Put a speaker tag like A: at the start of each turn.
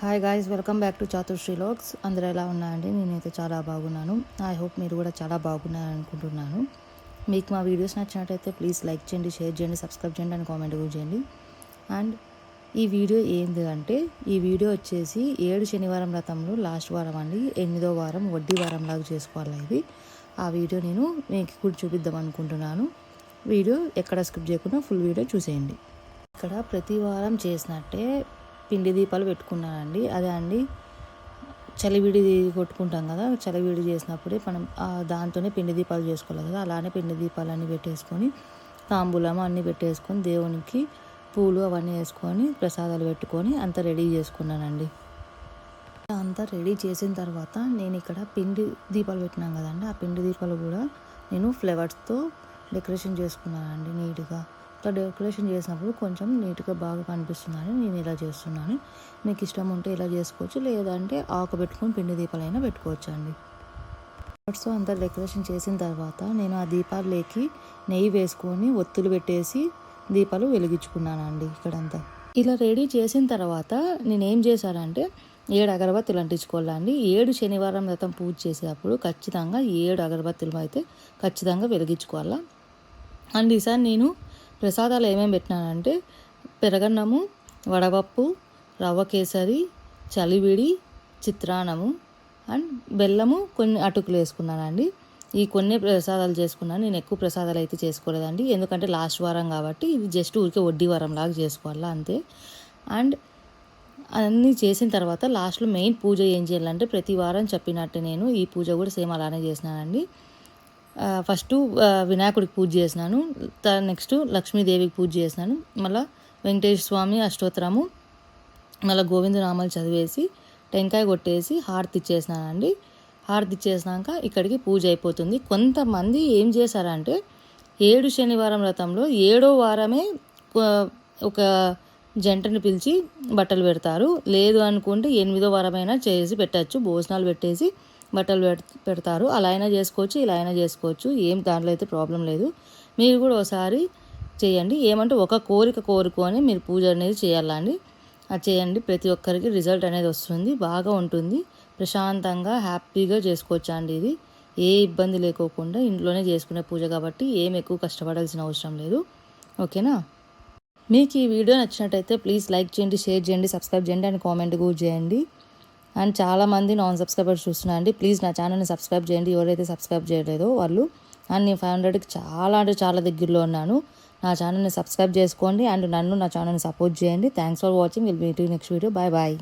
A: Hi guys welcome back to Chaturshri logs అందరూ ఎలా ఉన్నాయండి నేనైతే చాలా బాగున్నాను. ఐ హోప్ మీరు కూడా చాలా బాగున్నారు అనుకుంటున్నాను. మీకు మా వీడియోస్ నచ్చినట్టయితే ప్లీజ్ లైక్ చేయండి షేర్ చేయండి సబ్స్క్రైబ్ చేయండి అండ్ కామెంట్ కూడా చేయండి. అండ్ ఈ వీడియో ఏంది అంటే ఈ వీడియో వచ్చేసి ఏడు శనివారం రథంలో లాస్ట్ వారం అండి. ఎనిమిదో వారం వడ్డీ వారం లాగా చేసుకోవాలి ఇది. ఆ వీడియో నేను మీకు కూడా చూపిద్దాం అనుకుంటున్నాను. వీడియో ఎక్కడ స్కిప్ చేయకుండా ఫుల్ వీడియో చూసేయండి. ఇక్కడ ప్రతి వారం చేసినట్టే పిండి దీపాలు పెట్టుకున్నానండి. అదే అండి చలివిడి కొట్టుకుంటాం కదా చలివిడి చేసినప్పుడే మనం దాంతోనే పిండి దీపాలు చేసుకోవాలి కదా అలానే పిండి దీపాలు అన్నీ పెట్టేసుకొని తాంబూలం అన్నీ పెట్టేసుకొని దేవునికి పూలు అవన్నీ వేసుకొని ప్రసాదాలు పెట్టుకొని అంతా రెడీ చేసుకున్నానండి. అంతా రెడీ చేసిన తర్వాత నేను ఇక్కడ పిండి దీపాలు పెట్టినాం కదండి ఆ పిండి దీపాలు కూడా నేను ఫ్లేవర్స్తో డెకరేషన్ చేసుకున్నానండి నీట్గా. ఇట్లా డెకరేషన్ చేసినప్పుడు కొంచెం నీట్గా బాగా కనిపిస్తుందని నేను ఇలా చేస్తున్నాను. మీకు ఇష్టం ఉంటే ఇలా చేసుకోవచ్చు లేదంటే ఆకు పెట్టుకొని పిండి దీపాలైనా పెట్టుకోవచ్చు అండి సో అంతా డెకరేషన్ చేసిన తర్వాత నేను ఆ దీపాలలోకి నెయ్యి వేసుకొని ఒత్తులు పెట్టేసి దీపాలు వెలిగించుకున్నానండి ఇక్కడంతా. ఇలా రెడీ చేసిన తర్వాత నేను ఏం చేశానంటే ఏడు అగరబత్తులు అంటించుకోవాలండి. ఏడు శనివారం వ్రతం పూజ చేసేటప్పుడు ఖచ్చితంగా ఏడు అగరబత్తులు అయితే ఖచ్చితంగా వెలిగించుకోవాలా? అండ్ ఈసారి నేను ప్రసాదాలు ఏమేమి పెట్టినానంటే పెరగన్నము వడపప్పు రవ్వ కేసరి చలివిడి చిత్రాన్నము అండ్ బెల్లము కొన్ని అటుకులు వేసుకున్నానండి. ఈ కొన్ని ప్రసాదాలు చేసుకున్నాను. నేను ఎక్కువ ప్రసాదాలు అయితే చేసుకోలేదండి. ఎందుకంటే లాస్ట్ వారం కాబట్టి ఇది జస్ట్ ఊరికే వడ్డీ వారం లాగా చేసుకోవాలా అంతే. అండ్ అన్నీ చేసిన తర్వాత లాస్ట్లో మెయిన్ పూజ ఏం చేయాలంటే ప్రతి వారం చెప్పినట్టు నేను ఈ పూజ కూడా సేమ్ అలానే చేసినానండి. ఫస్ట్ వినాయకుడికి పూజ చేసినాను. నెక్స్ట్ లక్ష్మీదేవికి పూజ చేసినాను. మళ్ళీ వెంకటేశ్వర స్వామి అష్టోత్తరము మళ్ళీ గోవిందనామాలు చదివేసి టెంకాయ కొట్టేసి హారతి ఇచ్చేసినానండి. హారతి ఇచ్చేసినాక ఇక్కడికి పూజ అయిపోతుంది. కొంతమంది ఏం చేశారంటే ఏడు శనివారం వ్రతంలో ఏడో వారమే ఒక జంటను పిలిచి బట్టలు పెడతారు. లేదు అనుకుంటే ఎనిమిదో వారమైనా చేసి పెట్టచ్చు. భోజనాలు పెట్టేసి బట్టలు పెడతారు. అలా అయినా చేసుకోవచ్చు ఇలా అయినా చేసుకోవచ్చు. ఏం దాంట్లో అయితే ప్రాబ్లం లేదు. మీరు కూడా ఒకసారి చేయండి. ఏమంటే ఒక కోరిక కోరుకొని మీరు పూజ అనేది చేయాలండి అది చేయండి. ప్రతి ఒక్కరికి రిజల్ట్ అనేది వస్తుంది. బాగా ఉంటుంది. ప్రశాంతంగా హ్యాపీగా చేసుకోవచ్చు అండి ఇది. ఏ ఇబ్బంది లేకోకుండా ఇంట్లోనే చేసుకునే పూజ కాబట్టి ఏం ఎక్కువ కష్టపడాల్సిన అవసరం లేదు. ఓకేనా? మీకు ఈ వీడియో నచ్చినట్టయితే ప్లీజ్ లైక్ చేయండి షేర్ చేయండి సబ్స్క్రైబ్ చేయండి అండ్ కామెంట్ కూడా చేయండి అండ్ చాలామంది నాన్ సబ్స్క్రైబర్స్ చూస్తున్నారండి ప్లీజ్ నా ఛానల్ని సబ్స్క్రైబ్ చేయండి. ఎవరైతే సబ్స్క్రైబ్ చేయలేదో వాళ్ళు. అండ్ నేను ఫైవ్ హండ్రెడ్కి చాలా అంటే చాలా దగ్గరలో ఉన్నాను. నా ఛానల్ని సబ్స్క్రైబ్ చేసుకోండి అండ్ నన్ను నా ఛానల్ని సపోర్ట్ చేయండి. Thanks for watching. Will meet next video. Bye bye.